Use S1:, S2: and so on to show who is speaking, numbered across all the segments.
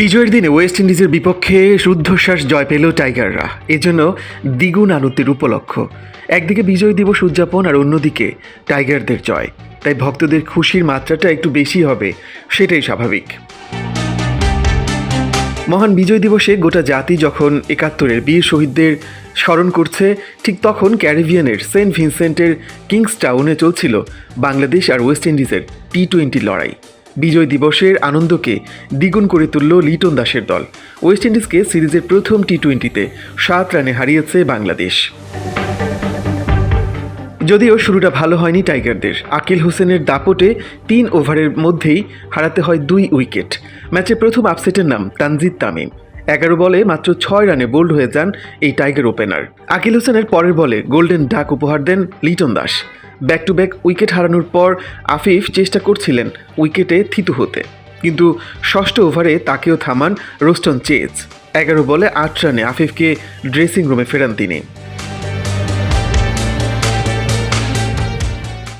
S1: বিজয়ের দিনে ওয়েস্ট ইন্ডিজের বিপক্ষে শুদ্ধশ্বাস জয় পেল টাইগাররা। এজন্য দ্বিগুণ আনন্দের উপলক্ষ। একদিকে বিজয় দিবস উদযাপন আর অন্যদিকে টাইগারদের জয়। তাই ভক্তদের খুশির মাত্রাটা একটু বেশি হবে, সেটাই স্বাভাবিক। মহান বিজয় দিবসে গোটা জাতি যখন একাত্তরের বীর শহীদদের স্মরণ করছে, ঠিক তখন ক্যারিবিয়ানের সেন্ট ভিনসেন্টের কিংস টাউনে চলছিল বাংলাদেশ আর ওয়েস্ট ইন্ডিজের টি টোয়েন্টি লড়াই। বিজয় দিবসের আনন্দকে দ্বিগুণ করে তুলল লিটন দাসের দল। ওয়েস্ট ইন্ডিজকে সিরিজের প্রথম টি টোয়েন্টিতে সাত রানে হারিয়েছে বাংলাদেশ। যদিও শুরুটা ভালো হয়নি টাইগারদের, আকিল হোসেনের দাপটে তিন ওভারের মধ্যেই হারাতে হয় দুই উইকেট। ম্যাচে প্রথম আপসেটের নাম তানজিদ তামিম। এগারো বলে মাত্র ছয় রানে বোল্ড হয়ে যান এই টাইগার ওপেনার। আকিল হোসেনের পরের বলে গোল্ডেন ডাক উপহার দেন Liton Das. Back to back wicket হারানোর পর আফিফ চেষ্টা করছিলেন উইকেটে থিতু হতে। কিন্তু ষষ্ঠ ওভারে তাকেও থামান রোস্টন চেজ। এগারো বলে আট রানে আফিফকে ড্রেসিং রুমে ফেরান তিনি।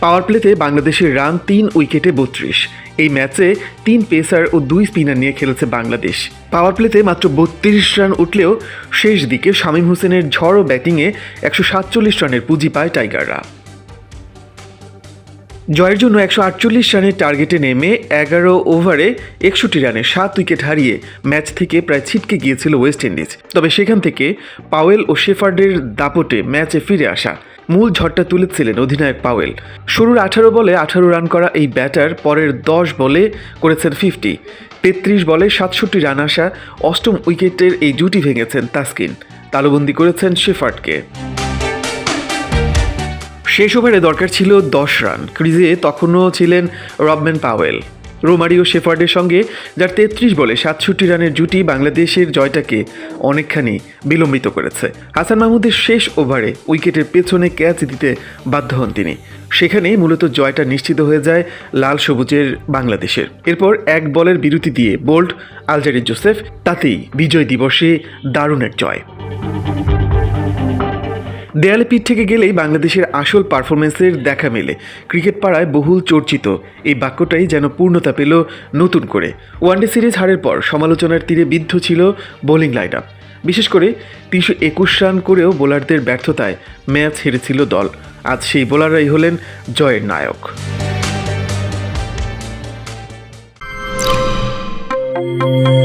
S1: পাওয়ার প্লেতে বাংলাদেশের রান তিন উইকেটে বত্রিশ। এই ম্যাচে তিন পেসার ও দুই স্পিনার নিয়ে খেলেছে বাংলাদেশ। পাওয়ার প্লেতে মাত্র বত্রিশ রান উঠলেও শেষ দিকে শামীম হোসেনের ঝড়ো ব্যাটিংয়ে একশো সাতচল্লিশ রানের পুঁজি পায় টাইগাররা। জয়ের জন্য একশো আটচল্লিশ রানের টার্গেটে নেমে এগারো ওভারে একষট্টি রানে সাত উইকেট হারিয়ে ম্যাচ থেকে প্রায় ছিটকে গিয়েছিল ওয়েস্ট ইন্ডিজ। তবে সেখান থেকে পাওয়েল ও শেফার্ডের দাপটে ম্যাচে ফিরে আসা মূল ঝড়টা তুলেছিলেন অধিনায়ক পাওয়েল। শুরুর আঠারো বলে আঠারো রান করা এই ব্যাটার পরের দশ বলে করেছেন ফিফটি। তেত্রিশ বলে সাতষট্টি রান আসা অষ্টম উইকেটের এই জুটি ভেঙেছেন তাসকিন। তালুবন্দি করেছেন শেফার্ডকে। শেষ ওভারে দরকার ছিল দশ রান। ক্রিজে তখনও ছিলেন রবম্যান পাওয়েল। রোমারিও শেফার্ডের সঙ্গে, যার তেত্রিশ বলে সাতষট্টি রানের জুটি বাংলাদেশের জয়টাকে অনেকখানি বিলম্বিত করেছে। হাসান মাহমুদের শেষ ওভারে উইকেটের পেছনে ক্যাচ দিতে বাধ্য হন তিনি। সেখানেই মূলত জয়টা নিশ্চিত হয়ে যায় লাল সবুজের বাংলাদেশের। এরপর এক বলের বিরতি দিয়ে বোল্ড আলজারি জোসেফ, তাতেই বিজয় দিবসে দারুণের জয়। দেয়ালে পিঠ থেকে গেলেই বাংলাদেশের আসল পারফরমেন্সের দেখা মেলে। ক্রিকেট পাড়ায় বহুল চর্চিত। এই বাক্যটাই যেন পূর্ণতা পেল নতুন করে। ওয়ানডে সিরিজ হারের পর সমালোচনার তীরে বিদ্ধ ছিল বোলিং লাইন আপ বিশেষ করে তিনশো একুশ রান করেও বোলারদের ব্যর্থতায় ম্যাচ হেরেছিল দল। আজ সেই বোলাররাই হলেন জয়ের নায়ক।
S2: thank you